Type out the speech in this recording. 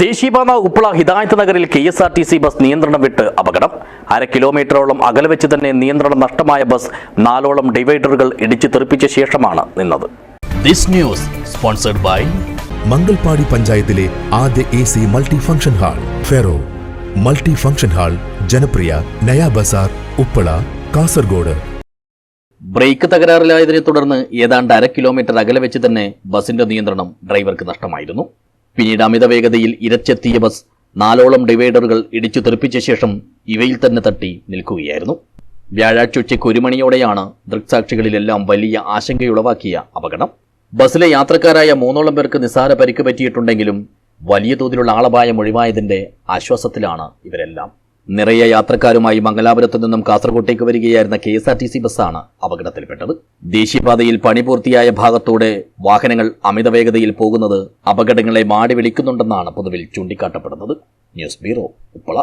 ദേശീയപാത ഉപ്പള ഹിദായത്ത് നഗറിൽ K S R T C bus നിയന്ത്രണം വിട്ട് അപകടം. അര കിലോമീറ്ററോളം അകലെ വെച്ച് തന്നെ നിയന്ത്രണം നഷ്ടമായ ബസ് നാലോളം ഡിവൈഡറുകൾ ഇടിച്ചു തെറിപ്പിച്ച ശേഷമാണ് നിന്നത്. This news sponsored by Mangalpady പഞ്ചായത്തിലെ ആദ്യ A C multi function hall ferro. Multi function hall ജനപ്രിയ നയാ ബസാർ ഉപ്പള കാസർഗോഡ്. ബ്രേക്ക് തകരാറിലായതിനെ തുടർന്ന് ഏതാണ്ട് അര കിലോമീറ്റർ അകലെ വെച്ച് തന്നെ ബസിന്റെ നിയന്ത്രണം ഡ്രൈവർക്ക് നഷ്ടമായിരുന്നു. പിന്നീട് അമിത വേഗതയിൽ ഇരച്ചെത്തിയ ബസ് നാലോളം ഡിവൈഡറുകൾ ഇടിച്ചു തെറിപ്പിച്ച ശേഷം ഇവയിൽ തന്നെ തട്ടി നിൽക്കുകയായിരുന്നു. വ്യാഴാഴ്ച ഉച്ചയ്ക്ക് ഒരു മണിയോടെയാണ് ദൃക്സാക്ഷികളിലെല്ലാം വലിയ ആശങ്കയുളവാക്കിയ അപകടം. ബസ്സിലെ യാത്രക്കാരായ മൂന്നോളം പേർക്ക് നിസ്സാര പരിക്ക് പറ്റിയിട്ടുണ്ടെങ്കിലും വലിയ തോതിലുള്ള ആളപായം ഒഴിവായതിന്റെ ആശ്വാസത്തിലാണ് ഇവരെല്ലാം. നിറയെ യാത്രക്കാരുമായി മംഗലാപുരത്തു നിന്നും കാസർകോട്ടേക്ക് വരികയായിരുന്ന K S R T C ബസ്സാണ് അപകടത്തിൽപ്പെട്ടത്. ദേശീയപാതയിൽ പണി പൂർത്തിയായ ഭാഗത്തൂടെ വാഹനങ്ങൾ അമിതവേഗതയിൽ പോകുന്നത് അപകടങ്ങളെ മാടി വിളിക്കുന്നുണ്ടെന്നാണ് പൊതുവിൽ ചൂണ്ടിക്കാട്ടപ്പെടുന്നത്. News bureau Uppala.